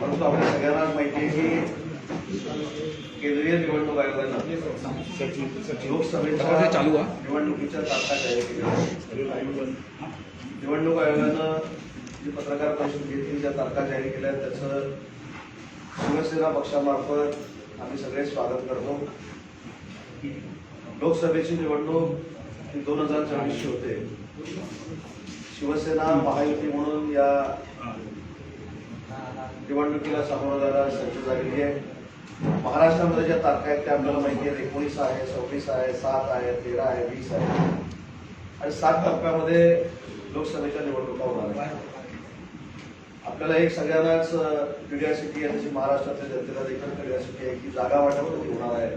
परंतु आपल्या सगळ्यांना माहिती आहे की केंद्रीय निवडणूक आयोगानं लोकसभेच्या चालू. निवडणुकीच्या तारखा जाहीर केल्या. निवडणूक आयोगानं जी पत्रकार परिषद घेतली ज्या तारखा जाहीर केल्या. त्याचं शिवसेना पक्षामार्फत आम्ही सगळे स्वागत करतो. लोकसभेची निवडणूक ही दोन हजार चोवीसची होते. शिवसेना महायुती म्हणून या निवडणुकीला सामोरं जायला सज्ज झालेली आहे. महाराष्ट्रामध्ये ज्या तारखा आहेत त्या आपल्याला माहिती आहेत. एकोणीस आहे सव्वीस आहे सात आहे तेरा आहे वीस आहे. आणि सात टप्प्यामध्ये लोकसभेच्या निवडणुका होणार आहेत. आपल्याला एक सगळ्यांनाच क्युरियासिटी आहे तशी महाराष्ट्रातल्या जनतेला देखील क्युरियासिटी आहे की जागा वाटप होणार आहे?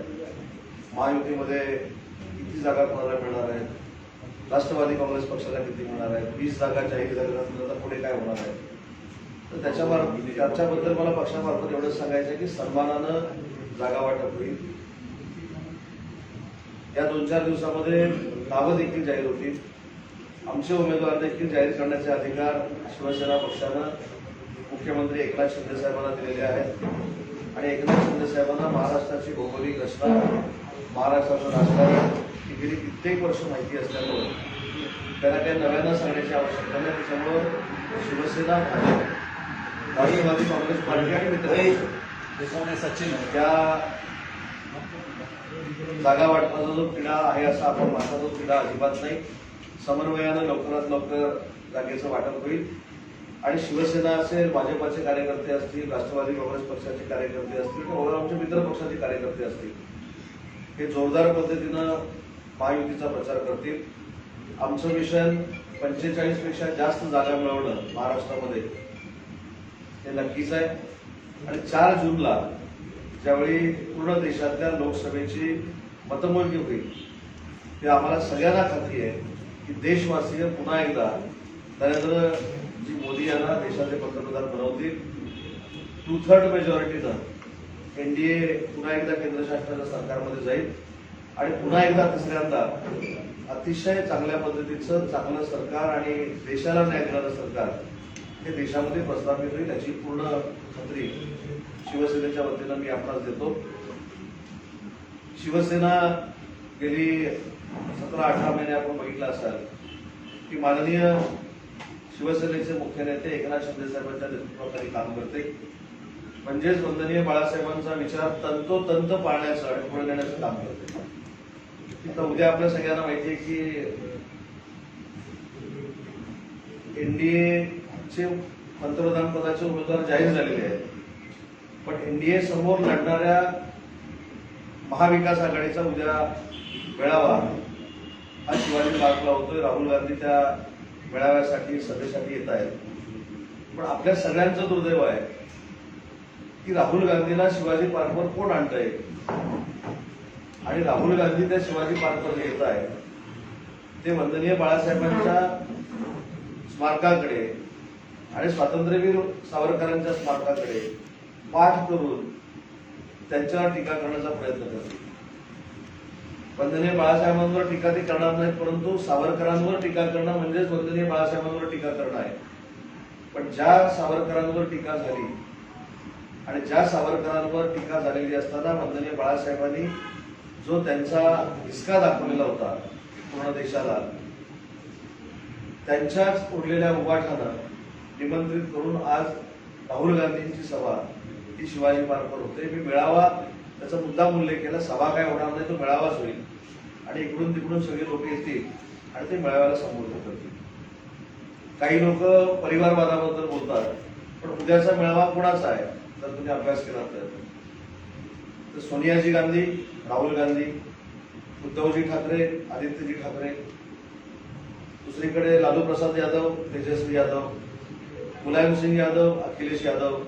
महायुतीमध्ये किती जागा कोणाला मिळणार आहेत? राष्ट्रवादी काँग्रेस पक्षाला किती मिळणार आहेत वीस जागा जाहीर झाल्यानंतर आता पुढे काय होणार आहे? तर त्याच्यावर त्याच्याबद्दल मला पक्षामार्फत एवढंच सांगायचं आहे की सन्मानानं जागा वाटप होईल. या दोन चार दिवसामध्ये नावं देखील जाहीर होतील. आमचे उमेदवार देखील जाहीर करण्याचे अधिकार शिवसेना पक्षानं मुख्यमंत्री एकनाथ शिंदे साहेबांना दिलेले आहेत. आणि एकनाथ शिंदे साहेबांना महाराष्ट्राची भौगोलिक रचना महाराष्ट्राचं राजकारण गेली कित्येक वर्ष माहिती असल्यामुळं त्यांना काही नव्यानं सांगण्याची आवश्यकता नाही. त्याच्यामुळं शिवसेना राष्ट्रवादी काँग्रेस पार्टी आणि मित्र त्या जागा वाटपाचा जो पिढा आहे असा आपण माझा जो पिढा अजिबात नाही. समन्वयानं लवकरात लवकर जागेचं वाटप होईल. आणि शिवसेना असेल भाजपाचे कार्यकर्ते असतील राष्ट्रवादी काँग्रेस पक्षाचे कार्यकर्ते असतील किंवा आमचे मित्र पक्षाचे कार्यकर्ते असतील हे जोरदार पद्धतीनं महायुतीचा प्रचार करतील. आमचं मिशन पंचेचाळीसपेक्षा जास्त जागा मिळवणं महाराष्ट्रामध्ये. हे नक्कीच आहे. आणि चार जूनला ज्यावेळी पूर्ण देशातल्या लोकसभेची मतमोजणी होईल ते आम्हाला सगळ्यांना खात्री आहे की देशवासीय पुन्हा एकदा नरेंद्रजी मोदी यांना देशाचे पंतप्रधान बनवतील. टू थर्ड मेजॉरिटीनं एनडीए पुन्हा एकदा केंद्र शासनाच्या सरकारमध्ये जाईल. आणि पुन्हा एकदा तिसऱ्यांदा अतिशय चांगल्या पद्धतीचं चांगलं सरकार आणि देशाला न्याय देणारं सरकार हे देशामध्ये प्रस्थापित होईल याची पूर्ण खात्री शिवसेनेच्या वतीनं मी आपणास देतो. शिवसेना गेली सतरा अठरा महिने आपण बघितलं असाल की माननीय शिवसेनेचे मुख्य नेते एकनाथ शिंदे साहेबांच्या नेतृत्वाखाली काम करते. म्हणजेच वंदनीय बाळासाहेबांचा विचार तंतोतंत पाळण्याचं आणि पुढे नेण्याचं काम करते. तर उद्या आपल्या सगळ्यांना माहिती आहे की एनडीएचे पंतप्रधान पदाचे उमेदवार जाहीर झालेले आहेत. पण एनडीए समोर लढणाऱ्या महाविकास आघाडीचा उद्या मेळावा हा शिवाजी पार्कला होतोय. राहुल गांधी त्या मेळाव्यासाठी सभेसाठी येत आहेत. पण आपल्या सगळ्यांचं दुर्दैव आहे की राहुल गांधीला शिवाजी पार्कवर कोण आणतंय आणि राहुल गांधी त्या शिवाजी पार्कवर येत आहे ते वंदनीय बाळासाहेबांच्या स्मारकाकडे आणि स्वातंत्र्यवीर सावरकरांच्या स्मारकाकडे पाठ करून त्यांच्यावर टीका करण्याचा प्रयत्न करते वंदनीय बाळासाहेबांवर टीका ते करणार नाहीत परंतु सावरकरांवर टीका करणं म्हणजेच वंदनीय बाळासाहेबांवर टीका करणं आहे. पण ज्या सावरकरांवर टीका झाली आणि ज्या सावरकरांवर टीका झालेली असताना वंदनीय बाळासाहेबांनी जो त्यांचा हिसका दाखवलेला होता पूर्ण देशाला त्यांच्याच उरलेल्या उभाठानं निमंत्रित करून आज राहुल गांधींची सभा ही शिवाजी पार्कवर होते. मी मेळावा त्याचा मुद्दा उल्लेख केला सभा काय होणार नाही तो मेळावाच होईल. आणि इकडून तिकडून सगळे लोक येतील आणि ते मेळाव्याला संबोधित करतील. काही लोक परिवारवादाबद्दल बोलतात पण उद्याचा मेळावा कुणाचा आहे? जर तुम्ही अभ्यास केला तर. तर सोनियाजी गांधी राहुल गांधी उद्धवजी ठाकरे आदित्यजी ठाकरे दुसरीकडे लालू प्रसाद यादव तेजस्वी यादव मुलायमसिंग यादव अखिलेश यादव.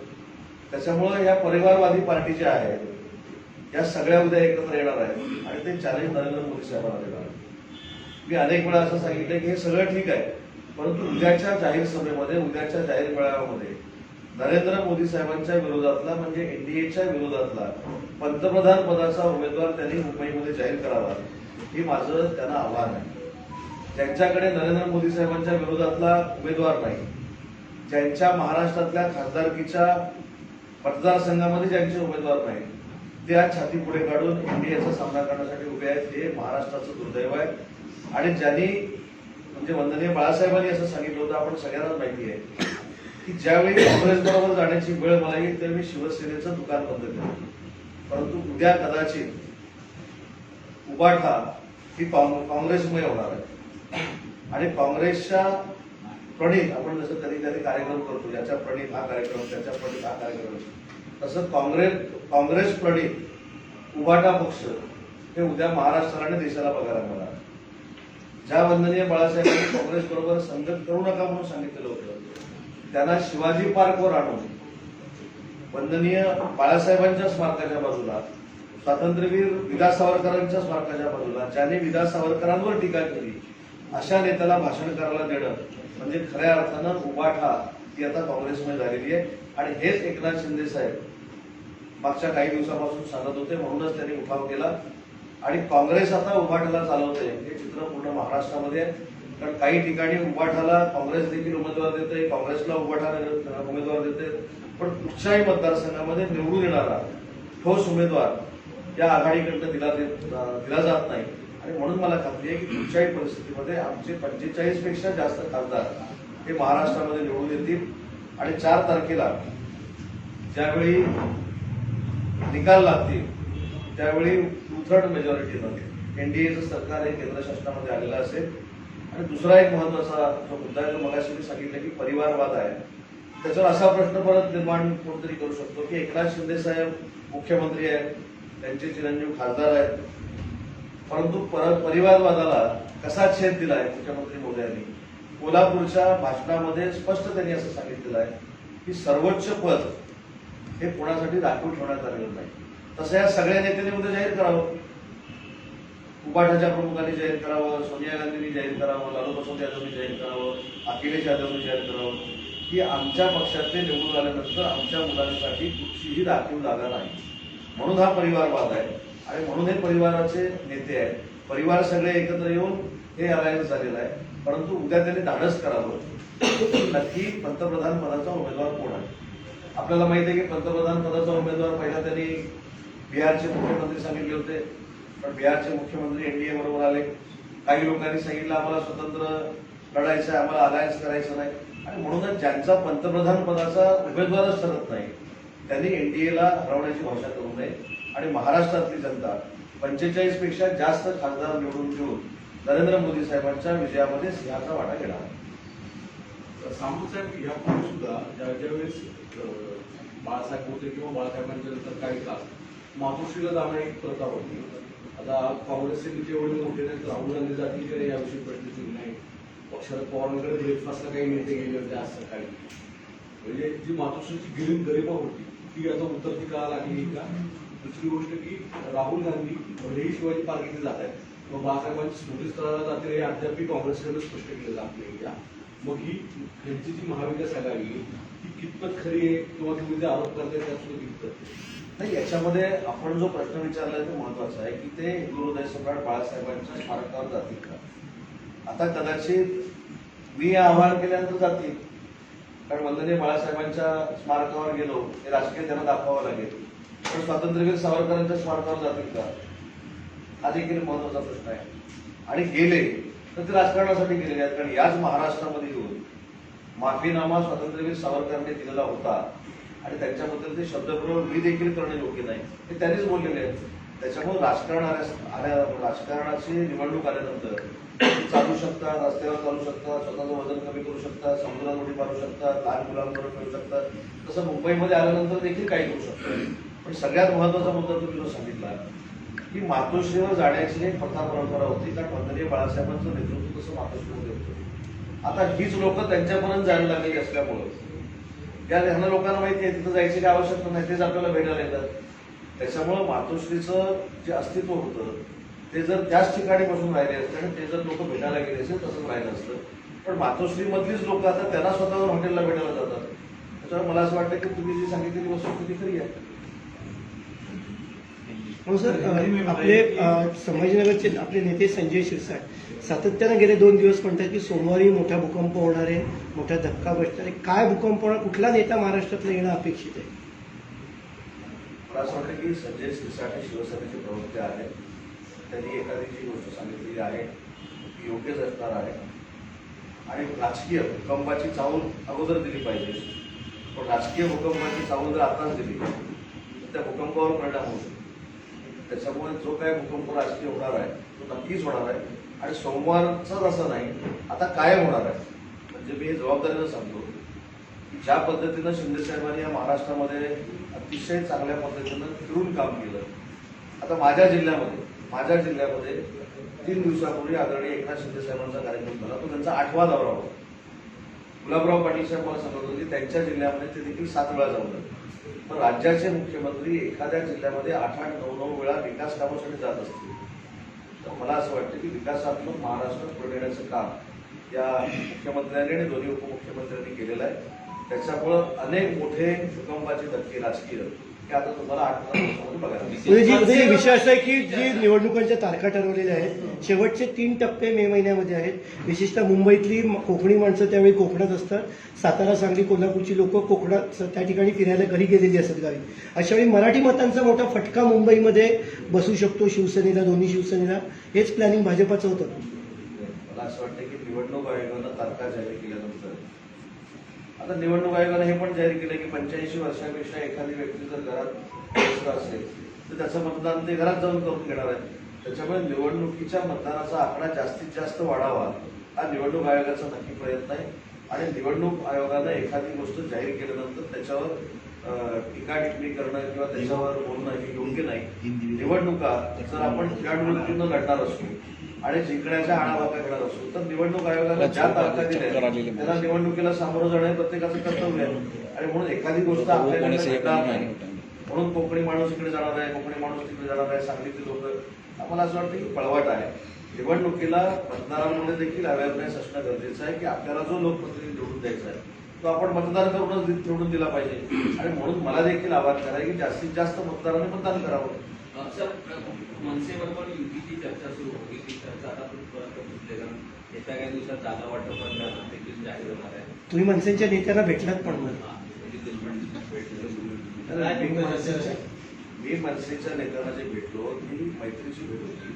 त्याच्यामुळं या परिवारवादी पार्टी ज्या आहेत या सगळ्या उद्या एकत्र येणार आहेत आणि ते चॅलेंज नरेंद्र मोदी साहेबांना देणार मी अनेक वेळा असं सांगितलं की हे सगळं ठीक आहे परंतु उद्याच्या जाहीर सभेमध्ये उद्याच्या जाहीर मेळाव्यामध्ये नरेंद्र मोदी साहेबांच्या विरोधातला म्हणजे एनडीएच्या विरोधातला पंतप्रधान पदाचा उमेदवार त्यांनी मुंबईमध्ये जाहीर करावा हे माझं त्यांना आव्हान आहे. ज्यांच्याकडे नरेंद्र मोदी साहेबांच्या विरोधातला उमेदवार नाही ज्यांच्या महाराष्ट्रातल्या खासदारकीच्या मतदारसंघामध्ये ज्यांचे उमेदवार नाही ते आज छाती पुढे काढून एनडीएचा सामना करण्यासाठी उभे आहेत हे महाराष्ट्राचं दुर्दैव आहे. आणि ज्यांनी म्हणजे वंदनीय बाळासाहेबांनी असं सांगितलं होतं आपण सगळ्यांनाच माहिती आहे की ज्यावेळी काँग्रेस बरोबर जाण्याची वेळ मला येईल त्यावेळी मी शिवसेनेचं दुकान बंद केलं परंतु उद्या कदाचित उबाठा ही काँग्रेसमुळे होणार आहे. आणि काँग्रेसच्या प्रणित आपण जसं कधी कधी कार्यक्रम करतो याच्या प्रणित हा कार्यक्रम त्याच्या प्रणित हा कार्यक्रम तसं काँग्रेस काँग्रेस प्रणित उभाटा पक्ष हे उद्या महाराष्ट्राला आणि देशाला बघायला मिळणार. ज्या वंदनीय बाळासाहेबांनी काँग्रेस बरोबर संगत करू नका म्हणून सांगितलेलं होतं. त्यांना शिवाजी पार्कवर आणून वंदनीय बाळासाहेबांच्या स्मारकाच्या बाजूला स्वातंत्र्यवीर विदा सावरकरांच्या स्मारकाच्या बाजूला ज्याने विदा सावरकरांवर टीका केली अशा नेत्याला भाषण करायला देणं म्हणजे खऱ्या अर्थानं उभाठा ती आता काँग्रेसमध्ये झालेली आहे. आणि हेच एकनाथ शिंदे साहेब मागच्या काही दिवसापासून सांगत होते म्हणूनच त्यांनी उठाव केला. आणि काँग्रेस आता उभाटाला चालवते हे चित्र पूर्ण महाराष्ट्रामध्ये आहे. कारण काही ठिकाणी उभाठाला काँग्रेस देखील उमेदवार देते काँग्रेसला उभाठाला उमेदवार देते पण कुठच्याही मतदारसंघामध्ये निवडून येणारा ठोस उमेदवार या आघाडीकडनं दिला देत- दिला जात नाही. आणि म्हणून मला खात्री आहे की कुठच्याही परिस्थितीमध्ये आमचे पंचेचाळीसपेक्षा जास्त खासदार हे महाराष्ट्रामध्ये निवडून येतील. आणि चार तारखेला ज्यावेळी निकाल लागतील त्यावेळी टू थर्ड मेजॉरिटीनं एनडीएचं सरकार हे केंद्र शासनामध्ये आलेलं असेल. आणि दुसरा एक महत्त्वाचा जो मुद्दा आहे जो मगाशी मी सांगितलं की परिवारवाद आहे त्याच्यावर असा प्रश्न परत निर्माण कोणतरी करू शकतो की एकनाथ शिंदे साहेब मुख्यमंत्री आहेत त्यांचे चिरंजीव खासदार आहेत परंतु पर परिवारवादाला कसा छेद दिलाय मुख्यमंत्री मोदयांनी कोल्हापूरच्या भाषणामध्ये स्पष्ट त्यांनी असं सांगितलेलं आहे की सर्वोच्च पद हे कोणासाठी राखीव ठेवण्यात आलेलं नाही. तसं या सगळ्या नेत्यांनी उद्या जाहीर करावं. उपाठाच्या प्रमुखांनी जाहीर करावं सोनिया गांधींनी जाहीर करावं लालू प्रसाद यादवनी जाहीर करावं अखिलेश यादवनी जाहीर करावं की आमच्या पक्षातले निवडून आल्यानंतर आमच्या मुलांसाठी कुठचीही राखीव जागा नाही. म्हणून हा परिवारवाद आहे. आणि म्हणून हे परिवाराचे नेते आहेत. परिवार सगळे एकत्र येऊन हे अलायन्स झालेलं आहे. परंतु उद्या त्यांनी धाडस करावं. नक्की पंतप्रधान पदाचा उमेदवार कोण आहे? आपल्याला माहिती आहे की पंतप्रधान पदाचा उमेदवार पहिला त्यांनी बिहारचे मुख्यमंत्री सांगितले होते. पण बिहारचे मुख्यमंत्री एनडीए बरोबर आले. काही लोकांनी सांगितलं आम्हाला स्वतंत्र लढायचं आहे आम्हाला अलायन्स करायचं नाही. आणि म्हणूनच ज्यांचा पंतप्रधान पदाचा उमेदवारच ठरत नाही त्यांनी एनडीएला हरवण्याची भाषा करू नये. आणि महाराष्ट्रातली जनता पंचेचाळीसपेक्षा जास्त खासदार निवडून घेऊन नरेंद्र मोदी साहेबांच्या विजयामध्ये सिंहाचा वाटा घेणार. सांगू साहेब यापूर्वी सुद्धा ज्या ज्या वेळेस बाळासाहेब होते किंवा बाळासाहेबांच्या नंतर काही तास मातोश्रीला जाणं एक प्रथा होती. आता काँग्रेसचे किती एवढे मोठे नाहीत राहुल गांधी जातील की नाही याविषयी प्रश्न चिन्ह नाही. शरद पवारांकडे ब्रेकफास्टला काही नेते गेले होते आज सकाळी. म्हणजे जी मातोश्रीची गिरीम गरिबा होती ती आता उतरती का लागली का? दुसरी गोष्ट की राहुल गांधी भलेही शिवाजी पार्कमध्ये जात आहेत मग बाळासाहेबांची स्मृतीस्थळाला जाते हे अद्यापही काँग्रेसकडे स्पष्ट केलं जात नाही. या मग ही त्यांची जी महाविकास आघाडी ती कितपत खरी आहे किंवा तुम्ही जे आरोप करताय त्यात सुद्धा कितपत नाही याच्यामध्ये आपण जो प्रश्न विचारला तो महत्त्वाचा आहे की ते हिंदू हृदय सम्राट बाळासाहेबांच्या स्मारकावर जातील का? आता कदाचित मी आव्हान केल्यानंतर जातील कारण वंदनीय बाळासाहेबांच्या स्मारकावर गेलो हे राजकीय त्यांना दाखवावं लागेल. पण स्वातंत्र्यवीर सावरकरांच्या स्मारकावर जातील का? हा देखील महत्त्वाचा प्रश्न आहे. आणि गेले तर ते राजकारणासाठी गेलेले आहेत कारण याच महाराष्ट्रामध्ये येऊन माफीनामा स्वातंत्र्यवीर सावरकरांनी दिलेला होता. आणि त्यांच्याबद्दल ते शब्दप्रयोग मी देखील करणं योग्य नाही हे त्यांनीच बोललेले आहेत. त्याच्यामुळे राजकारण आल्या राजकारणाची निवडणूक आल्यानंतर चालू शकतात रस्त्यावर चालू शकतात स्वतःचं वजन कमी करू शकतात समुद्रात उडी मारू शकतात लहान मुलांवर करू शकतात. तसं मुंबईमध्ये आल्यानंतर देखील काही करू शकतात. पण सगळ्यात महत्त्वाचा मुद्दा तुम्ही जो सांगितला की मातोश्रीवर जाण्याची एक प्रथा परंपरा होती कारण वंदनीय बाळासाहेबांचं नेतृत्व तसं मातोश्रीमध्ये होतं. आता हीच लोक त्यांच्यापर्यंत जायला लागलेली असल्यामुळं त्या ह्यांना लोकांना माहिती आहे तिथं जायची काय आवश्यकता नाही तेच आपल्याला भेटायला येतात. त्याच्यामुळं मातोश्रीचं जे अस्तित्व होतं ते जर त्याच ठिकाणी बसून राहिले असते आणि ते जर लोक भेटायला गेले असेल तसंच राहिलं असतं. पण मातोश्रीमधलीच लोक आता त्यांना स्वतःवर हॉटेलला भेटायला जातात. त्याच्यामुळे मला असं वाटतं की तुम्ही जी सांगितलेली वस्तू ती खरी आहे. हो सर आपले संभाजीनगरचे आपले नेते संजय शिरसाट. सातत्यानं गेले दोन दिवस म्हणतात की सोमवारी मोठा भूकंप होणार आहे मोठा धक्का बसणार आहे. काय भूकंप होणार? कुठला नेता महाराष्ट्रातला येणं अपेक्षित आहे? मला असं वाटतं की संजय शिरसाट शिवसेनेचे प्रवक्ते आहेत. त्यांनी एखादी जी गोष्ट सांगितलेली आहे ती योग्यच असणार आहे. आणि राजकीय भूकंपाची चाहूल अगोदर दिली पाहिजे. पण राजकीय भूकंपाची चाहूल जर आताच दिली तर त्या भूकंपावर परिणाम होतो त्याच्यामुळे जो काय भूकंप राजकीय होणार आहे तो नक्कीच होणार आहे. आणि सोमवारचं असं नाही आता कायम होणार आहे. म्हणजे मी हे जबाबदारीनं सांगतो की ज्या पद्धतीनं शिंदे साहेबांनी या महाराष्ट्रामध्ये अतिशय चांगल्या पद्धतीनं फिरून काम केलं आता माझ्या जिल्ह्यामध्ये माझ्या जिल्ह्यामध्ये तीन दिवसापूर्वी आदरणीय एकनाथ शिंदे साहेबांचा कार्यक्रम झाला तो त्यांचा आठवा दौरा होता. गुलाबराव पाटील साहेब मला सांगत होते की त्यांच्या जिल्ह्यामध्ये ते देखील सात वेळा जाऊन पण राज्याचे मुख्यमंत्री एखाद्या जिल्ह्यामध्ये आठ आठ नऊ नऊ वेळा विकास कामासाठी जात असतील. तर मला असं वाटतं की विकासात्मक महाराष्ट्र पुढे नेण्याचं काम या मुख्यमंत्र्यांनी आणि दोन्ही उपमुख्यमंत्र्यांनी केलेलं आहे. त्याच्यामुळं अनेक मोठे भूकंपाचे धक्के राजकीय हे आता तुम्हाला आठ मिळतील. उदयजी उदयजी विषय असा आहे की जी निवडणुकांच्या तारखा ठरवलेल्या आहेत शेवटचे तीन टप्पे मे महिन्यामध्ये आहेत. विशेषतः मुंबईतली म- कोकणी माणसं त्यावेळी कोकणात असतात. सातारा सांगली कोल्हापूरची लोक कोकणात त्या ठिकाणी फिरायला घरी गेलेली असतात गावी. अशा वेळी मराठी मतांचा मोठा फटका मुंबईमध्ये बसू शकतो शिवसेनेला दोन्ही शिवसेनेला. हेच प्लॅनिंग भाजपाचं होतं. मला असं वाटतं की निवडणूक आयोगानं तारखा जाहीर केल्यानंतर आता निवडणूक आयोगानं हे पण जाहीर केलं की पंच्याऐंशी वर्षापेक्षा एखादी व्यक्ती जर घरात असेल तर त्याचं मतदान ते घरात जाऊन करून घेणार आहे. त्याच्यामुळे निवडणुकीच्या मतदानाचा आकडा जास्तीत जास्त वाढावा हा निवडणूक आयोगाचा नक्की प्रयत्न आहे. आणि निवडणूक आयोगानं एखादी गोष्ट जाहीर केल्यानंतर त्याच्यावर टीका टिप्पणी करणं किंवा त्याच्यावर बोलणं हे योग्य नाही. निवडणुका जर आपण खेळाडूवृत्तीनं लढणार असू आणि जिंकण्याच्या घेणार असू तर निवडणूक आयोगाला ज्या तारखा दिल्या त्याला निवडणुकीला सामोरं जाणं हे प्रत्येकाचं कर्तव्य आहे. आणि म्हणून एखादी गोष्ट नाही. म्हणून कोकणी माणूस इकडे जाणार आहे कोकणी माणूस तिकडे जाणार आहे सांगलीतील लोक. आम्हाला असं वाटतं की पळवाट आहे. निवडणुकीला मतदारांमध्ये देखील अवेअरनेस असणं गरजेचं आहे की आपल्याला जो लोकप्रतिनिधी निवडून द्यायचा आहे तो आपण मतदान करूनच निवडून दिला पाहिजे. आणि म्हणून मला देखील आवाहन करायला की जास्तीत जास्त मतदारांनी मतदान करावं. सर मनसेबरोबर युतीची चर्चा सुरू होती. ती चर्चा आता परत सुटली कारण येत्या काही दिवसात जागा वाटपाला देखील जाहीर होणार आहे. तुम्ही मनसेच्या नेत्यांना भेटलात पण हा, म्हणजे मी मनसेच्या नेत्यांना जे भेटलो ती मैत्रीची भेट होती.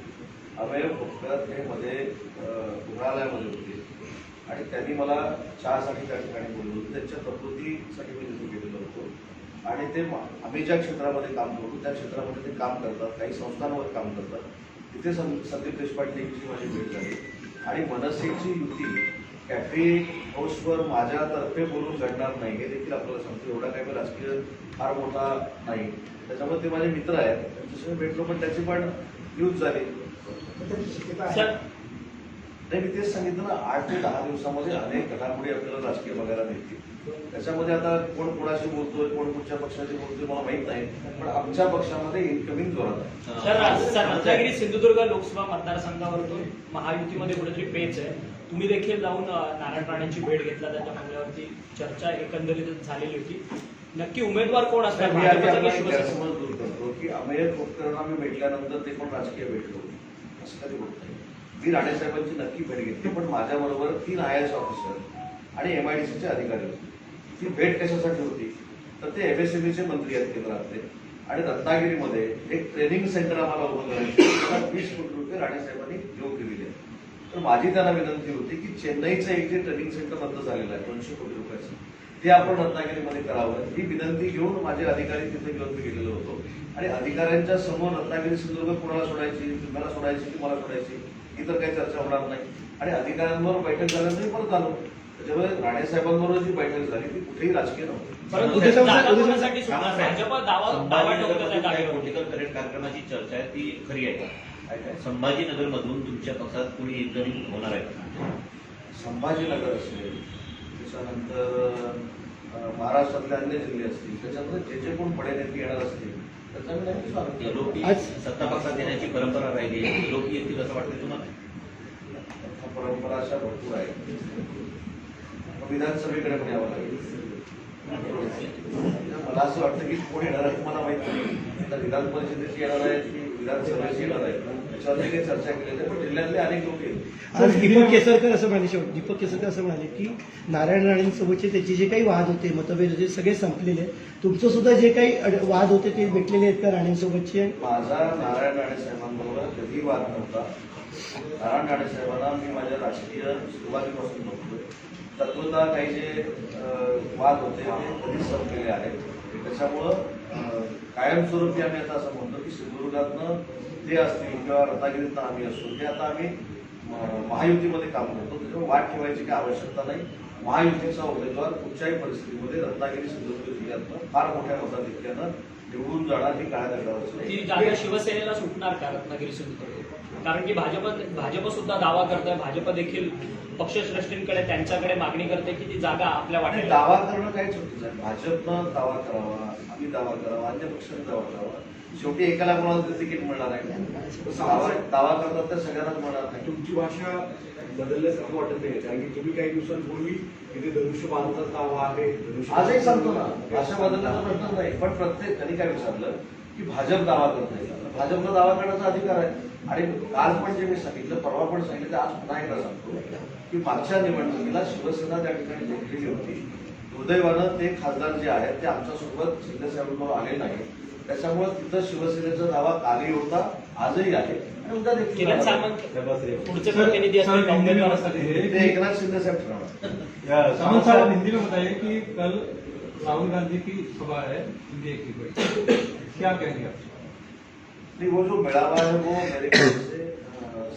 अमेय खोपकर हे मध्ये अं, रुग्णालयामध्ये होते. आणि त्यांनी मला चहासाठी त्या ठिकाणी बोललो होतो त्यांच्या प्रकृतीसाठी मी तिथे गेलेलो. आणि ते मा- आम्ही ज्या क्षेत्रामध्ये काम करतो त्या क्षेत्रामध्ये ते काम करतात काही संस्थांवर काम करतात. तिथे सं- संदीप देशपांडे यांची माझी भेट झाली. आणि मनसेची युती कॅफे हाऊसवर माझ्यातर्फे बोलून घडणार नाही हे देखील आपल्याला सांगतो. एवढा काही राजकीय फार मोठा नाही. त्याच्यामुळे ते माझे मित्र आहेत. त्यांच्याशी भेटलो पण त्याची पण न्यूज झाली. सर नाही मी तेच सांगितलं ना आठ ते दहा दिवसामध्ये अनेक घडामोडी आपल्याला राजकीय बघायला मिळतील. त्याच्यामध्ये आता कोण कोणाशी बोलतोय कोण कुठच्या पक्षाशी बोलतोय मला माहीत नाही पण आमच्या पक्षामध्ये इनकमिंग जोरात. आहे रत्नागिरी सिंधुदुर्ग लोकसभा मतदारसंघावरतून महायुतीमध्ये कुठेतरी पेच आहे. तुम्ही देखील जाऊन नारायण राणेंची भेट घेतला त्यांच्या बंगल्यावरती चर्चा एकंदरीत झालेली होती. नक्की उमेदवार कोण शिवसेना? गैरसमज दूर करतो की अमेय खोपकरांना मी भेटल्यानंतर ते पण राजकीय भेटलो? असं कधी होत नाही. मी राणेसाहेबांची नक्की भेट घेतली पण माझ्याबरोबर तीन आय एस ऑफिसर आणि एम आय डी सीचे अधिकारी होते. ती भेट कशासाठी होती? तर ते एम एस सी बीचे मंत्री आहेत केंद्रातले. आणि रत्नागिरीमध्ये एक ट्रेनिंग सेंटर आम्हाला उभं करायचं वीस कोटी रुपये राणेसाहेबांनी योग्य दिले तर माझी त्यांना विनंती होती की चेन्नईचं एक जे ट्रेनिंग सेंटर रद्द झालेलं आहे दोनशे कोटी रुपयाचं ते आपण रत्नागिरीमध्ये करावं. ही विनंती घेऊन माझे अधिकारी तिथे घेऊन मी गेलेलो होतो. आणि अधिकाऱ्यांच्या समोर रत्नागिरी सिंधुदुर्ग कोणाला सोडायची तुम्हाला सोडायची की मला इतर काही चर्चा होणार नाही. आणि अधिकाऱ्यांवर बैठक झाल्यानंतर परत आलो. त्याच्यामुळे राणेसाहेबांबरोबर जी बैठक झाली ती कुठेही राजकीय नव्हती. संभाजीनगरमधून करेक्ट कार्यक्रमाची चर्चा आहे ती खरी आहे. का काय काय? संभाजीनगर मधून तुमच्या पक्षात कुणी एकजणी होणार आहे? संभाजीनगर असेल त्याच्यानंतर महाराष्ट्रातले अन्य जिल्हे असतील त्याच्यामध्ये जे जे कोण बडे नेते येणार असतील. लोक सत्ता पक्षात येण्याची परंपरा राहिली. आहे लोक येतील असं वाटतं तुम्हाला? परंपरा अशा भरपूर मग विधानसभेकडे पण यावं लागेल. मला असं वाटतं की कोण येणार आहे मला माहीत नाही. तर विधान परिषदेची येणार आहेत की विधानसभेची येणार आहेत काही चर्चा केली नाही पण जिल्ह्यातले अनेक लोक दीपक केसरकर असं म्हणाले शेवट दीपक केसरकर असं म्हणाले की नारायण राणेंसोबतचे त्याचे जे काही वाद होते मतभेद होते सगळे संपलेले आहेत. तुमचं सुद्धा जे काही वाद होते ते मिटलेले आहेत का राणेंसोबतचे? माझा नारायण राणे साहेबांबरोबर कधी वाद नव्हता. नारायण राणे साहेबांना मी माझ्या राजकीय सुरुवातीपासून बघतोय. तत्वतः काही जे वाद होते ते कधीच संपलेले आहेत. त्याच्यामुळं कायमस्वरूपी आम्ही आता असं म्हणतो की सिंधुदुर्गातनं ते असतील किंवा रत्नागिरीतनं आम्ही असतो ते आता आम्ही महायुतीमध्ये काम करतो. त्याच्यामुळे वाट ठेवायची काही आवश्यकता नाही. महायुतीचा उमेदवार कुठच्याही परिस्थितीमध्ये रत्नागिरी सिंधुदुर्ग जिल्ह्यातनं फार मोठ्या मताधिक्यानं निवडून जाणार ही काळ्या दगडावरची नाही. शिवसेनेला सुटणार का रत्नागिरी सिंधुदुर्ग? कारण की भाजप भाजप सुद्धा दावा करत आहे भाजप देखील पक्षश्रेष्ठींकडे त्यांच्याकडे मागणी करते की ती जागा आपल्या वाटेल दावा करणं काही चुकीचं आहे भाजपनं दावा करावा आम्ही दावा करावा अन्य पक्षाने दावा करावा. शेवटी एकाला कोणाला तिकीट मिळणार आहे दावा दावा करतात तर सगळ्यांनाच मिळणार नाही. तुमची भाषा बदलल्यासारखं वाटत नाही कारण की तुम्ही काही दिवसांपूर्वी इथे धनुष्य बांधतात दावा आहे आजही सांगतो ना भाषा बदलण्याचा प्रश्न नाही पण प्रत्येक त्यांनी काय विचारलं? की भाजप दावा करत नाही. भाजपला दावा करण्याचा अधिकार आहे. आणि काल पण जे मी सांगितलं परवा पण सांगितलं ते आज पुन्हा एकदा सांगतो की मागच्या निवडणुकीला शिवसेना त्या ठिकाणी जिंकलेली होती. दुर्दैवानं ते खासदार जे आहेत ते आमच्यासोबत शिंदेसाहेबांबरोबर आले नाही त्याच्यामुळे तिथं शिवसेनेचा दावा कालही होता आजही आहे. आणि उद्या देखील एकनाथ शिंदे साहेब ठरवणार. सामंत साहब आप हिंदी में बताइए कि कल राहुल गांधी की सभा है इंडिया की कोई। क्या कहेंगे आप? नहीं, वो जो मेलावा है, वो मेरे ख्याल से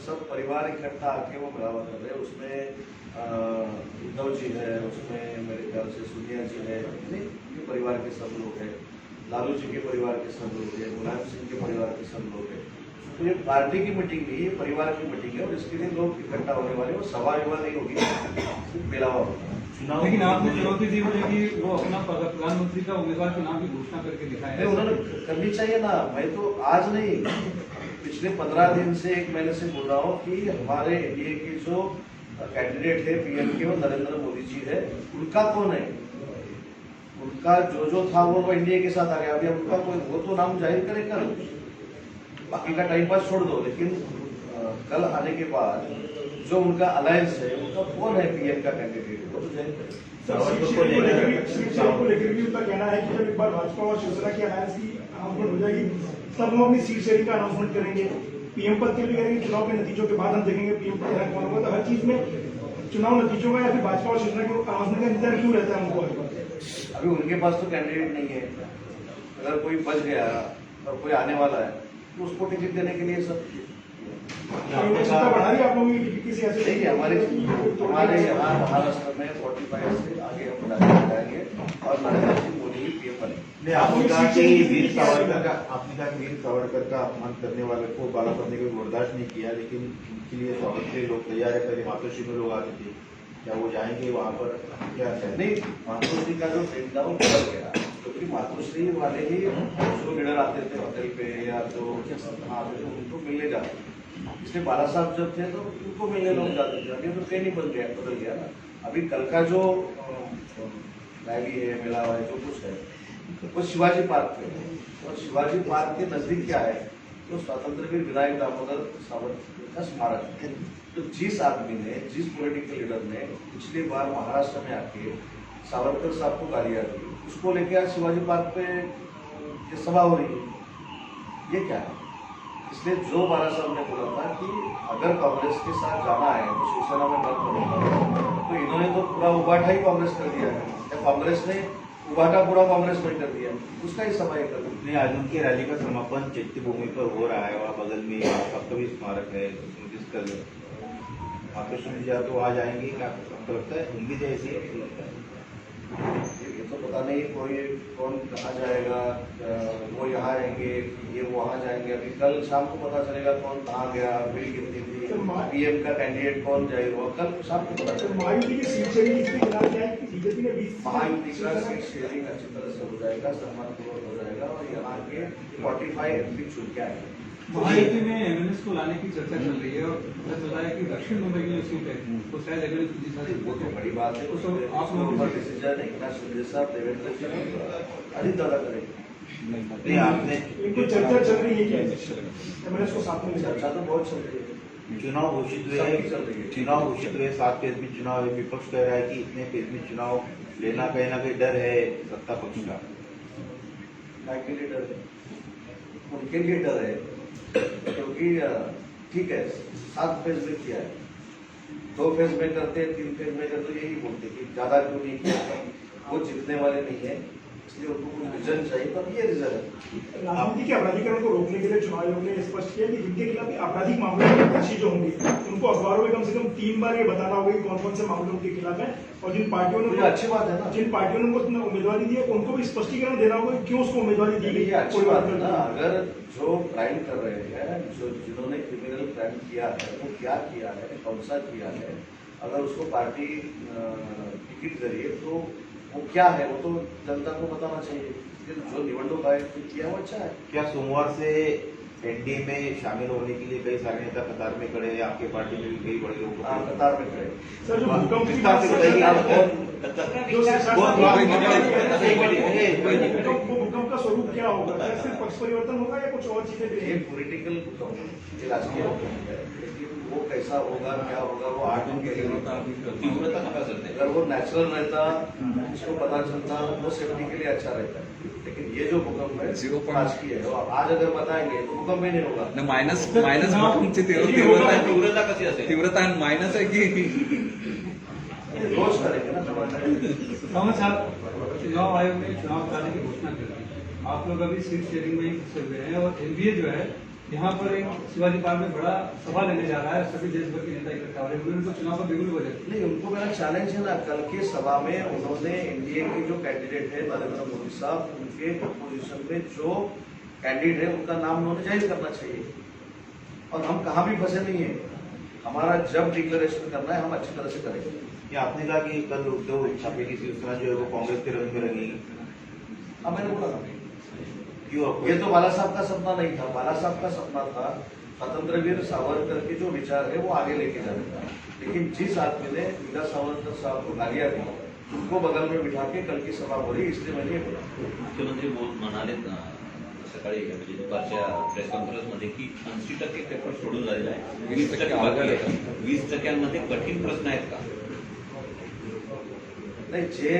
सब परिवार इकट्ठा आके वो मेलावा कर रहे हैं। उसमें उद्धव जी है, उसमें मेरे ख्याल से सोनिया जी है, नहीं परिवार के सब लोग हैं। लालू जी के परिवार के सब लोग हैं, मुलायम सिंह के परिवार के सब लोग हैं। तो ये पार्टी की मीटिंग नहीं, ये परिवार की मीटिंग है और इसके लिए लोग इकट्ठा होने वाले हैं। वो सभा विवाह नहीं होगी, सिर्फ़ मेलावा होगा। लेकिन आपने चुनौती दी मुझे कि वो अपना प्रधानमंत्री का उम्मीदवार चुनाव की घोषणा करके नहीं उन्होंने करनी चाहिए ना। मैं तो आज नहीं पिछले पंद्रह दिन से एक महीने से बोल रहा हूँ कि हमारे एनडीए के जो कैंडिडेट है पीएम के वो नरेंद्र मोदी जी है। उनका कौन है? उनका जो जो था वो एनडीए के साथ आ गया अभी उनका कोई वो तो नाम ज़ाहिर करे कल। बाकी का टाइम पास छोड़ दो। लेकिन कल आने के बाद जो उनका अलायंस है उनका कौन है पीएम का कैंडिडेट वो तो ज़ाहिर करे। सावरकर को को लेकर लेकर भी शिवसेना को लेकर भी उनका कहना है कि जब एक बार भाजपा और शिवसेना की अलायंस की अनाउंसमेंट हो जाएगी तब हम अपनी सीट शेयरिंग का अनाउंसमेंट करेंगे। पीएम पद के लिए करेंगे चुनाव के नतीजों के बाद हम देखेंगे पीएम पद कौन होगा। तो हर चीज़ में चुनाव नतीजों का या फिर भाजपा और शिवसेना के अनाउंसमेंट का इंतज़ार क्यों रहता है हमको? अभी उनके पास तो कैंडिडेट नहीं है। अगर कोई बच गया और कोई आने वाला है तो उसको टिकट देने के लिए सब किसी ऐसे देखिए हमारे हमारे यहाँ महाराष्ट्र में फोर्टी फाइव से आगे हम जाएँगे और नरेंद्र सिंह मोदी ही पीएम बने। आपने कहा कि वीर सावरकर का आपने कहा वीर सावरकर का अपमान करने वाले को बाला करने को बर्दाश्त नहीं किया लेकिन उनके लिए स्वागत के लोग तैयार है पहले मातोश्री में लोग आते थे। क्या वो जाएँगे वहाँ पर? क्या कहते नहीं मातोश्री का जो था वो बदल गया क्योंकि मातोश्री वाले ही जो लीडर आते थे होटल पे या जो आते थे उनको मिलने जाते थे। इसलिए बाला साहब जब थे तो उनको मिलने लोग जाते थे अभी तो ट्रेंड ही बदल गया बदल गया ना। अभी कल का जो रैली है, मेला है, जो कुछ है, वो शिवाजी पार्क पे है। और शिवाजी पार्क के नज़दीक क्या है? तो स्वतंत्रवीर विनायक दामोदर सावरकर का स्मारक है। तो जिस आदमी ने, जिस पॉलिटिकल लीडर ने पिछली बार महाराष्ट्र में आके सावरकर साहब को गालियाँ दी, उसको लेके आज शिवाजी पार्क पे ये सभा हो रही है। ये क्या है? इसलिए जो बाला साहब ने बोला था कि अगर कांग्रेस के साथ जाना है तो शिवसेना में मत करो तो इन्होंने तो पूरा उबाठा ही कांग्रेस कर दिया है। कांग्रेस ने उबाठा पूरा कांग्रेस में कर दिया उसका ही सभा कर नहीं, आज उनकी रैली का समापन चैत्य भूमि पर हो रहा है वहाँ बगल में आपका भी स्मारक है जिसका में जा तो वहाँ जाएँगे क्या आपको लगता है? उनकी जैसी ये तो पता नहीं कोई कौन कहाँ जाएगा वो यहाँ आएँगे ये वहाँ जाएँगे। अभी कल शाम को पता चलेगा कौन कहाँ गया बिल कितनी थी पीएम का कैंडिडेट कौन जाएगा? कल शाम को पता चलेगा। महायुति की सीट शेयरिंग अच्छी तरह से हो जाएगा सम्मानपूर्वक हो जाएगा और यहाँ के फोर्टी फाइव एम पी चुन के आएँगे। महायुति में एमएनएस को लाने की चर्चा चल रही है और पता चल रहा है कि दक्षिण मुंबई की जो सीट है। वो शायद एमएनएस की दिशा वो तो बड़ी बात है। तो आप लोग ऊपर डिसीज़न साहब देवेंद्र फडणवीस अजित दादा करेंगे नहीं आपने इनको चर्चा चल रही है क्या एमएनएस को साथ में चर्चा तो बहुत चल रही है। चुनाव घोषित हुए है। चुनाव घोषित हुए सात फ़ेज़ में चुनाव है। विपक्ष कह रहा है कि इतने फ़ेज़ में चुनाव लेना कहीं ना कहीं डर है सत्ता पक्ष का। लिए डर है उनके लिए डर है। क्योंकि ठीक है सात फेज में किया है। दो फेज में करते तीन फेज में करते यही बोलते कि ज्यादा क्यों नहीं किया वो जीतने वाले नहीं है। इसलिए उनको रीजन चाहिए पर ये रीजन है। राजनीति के अपराधीकरण को रोकने के लिए चुनाव आयोग ने स्पष्ट किया कि जिनके खिलाफ आपराधिक मामले में दोषी जो होंगे उनको अखबारों में कम से कम तीन बार ये बताना होगा कि कौन कौन से मामले उनके खिलाफ है और जिन पार्टियों तो ने अच्छी बात है ना। जिन पार्टियों ने उनको उम्मीदवारी दी है उनको भी स्पष्टीकरण देना होगा क्यों उसको उम्मीदवारी दी गई। अच्छी बात है ना अगर जो क्राइम कर रहे हैं जो जिन्होंने क्रिमिनल क्राइम किया है वो क्या किया है कौन सा किया है अगर उसको पार्टी टिकट करिए तो वो क्या है? वो तो जनता को बताना चाहिए। जो निवडणूक ने किया वो अच्छा है। क्या सोमवार से एनडीए में शामिल होने के लिए कई सारे नेता कतार में खड़े हैं? आपके पार्टी में भी कई बड़े लोग कतार में खड़े। सर जो भूकंप की विस्तार बात से सर, बताइए आप जो कौन शिक्षा बहुत- का- एक मिनट, एक मिनट, एक मिनट। भूकंप वो भूकंप का स्वरूप क्या होगा क्या सिर्फ पक्ष परिवर्तन होगा या कुछ और चीजें भी ये रहेंगी? पॉलिटिकल भूकंप ये राजकीय भूकंप है लेकिन वो कैसा होगा क्या होगा वो आठ दिन के लिए तीव्रता पता चलते हैं अगर वो नेचुरल रहता उसको पता चलता वो सेफ्टी के लिए अच्छा रहता लेकिन ये जो भूकंप है Zero point- राजकीय है और आज अगर बताएंगे तो भूकंप ही नहीं होगा मायनस मायनस भूकंपची तीव्र- किती होगा? तीव्रता तीव्रता कशी असेल तीव्रता मायनस आहे की ये रोज करेंगे ना साहब, चुनाव आयोग ने चुनाव कराने की घोषणा कर दी। आप लोग अभी सीट शेयरिंग में ही फंसे हुए हैं और एनडीए जो है, यहाँ पर एक शिवाजी पार्क में बड़ा सभा लेने जा रहा है। सभी देश भर के नेता इकट्ठा हो रहे हैं। उनको चुनाव का बिल्कुल वजह नहीं, उनको मेरा चैलेंज है ना, कल के सभा में उन्होंने एनडीए के जो कैंडिडेट है, नरेंद्र मोदी साहब, उनके अपोजिशन में जो कैंडिडेट है, उनका नाम उन्होंने ज़ाहिर करना चाहिए। और हम कहाँ भी फंसे नहीं है। हमारा जब डिक्लेरेशन करना है, हम अच्छी तरह से करेंगे। ये आपने कहा कि कल उद्धव ठाकरे की शिवसेना जो है वो कांग्रेस के रंग में रंगेगी हाँ मैंने बोला क्यों आपको? ये तो बाला साहब का सपना नहीं था। बाला साहब का सपना था स्वतंत्र वीर सावरकर के जो विचार है वो आगे लेके जाने का। लेकिन जिस आदमी ने वीरा सावरकर साहब को गालियाँ दी उनको बगल में बिठा के कल की सभा बोली इसलिए मैंने ये बोला। मुख्यमंत्री बोल म्हणाले सकाळी म्हणजे दुपारच्या प्रेस कॉन्फरन्समध्ये की ऐंशी टक्के पेपर सोडून झालेला आहे. वीस टक्के वीस टक्क्यांमध्ये कठीण प्रश्न आहेत का? नाही जे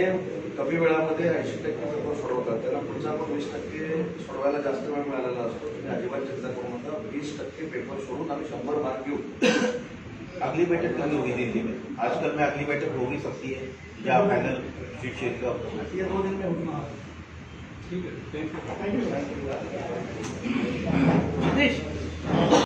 कमी वेळामध्ये ऐंशी टक्के पेपर सोडवतात त्याला पुढचा पण वीस टक्के सोडवायला जास्त वेळ मिळालेला असतो. अजिबात चिंता करू नका. वीस टक्के पेपर सोडून आम्ही शंभर मार्क घेऊ. अगली बैठक कभी होगी दिल्ली में आजकल में अगली बैठक हो नहीं सकती है या फाइनल शेयर का ये दो दिन में होगी ठीक है थैंक यू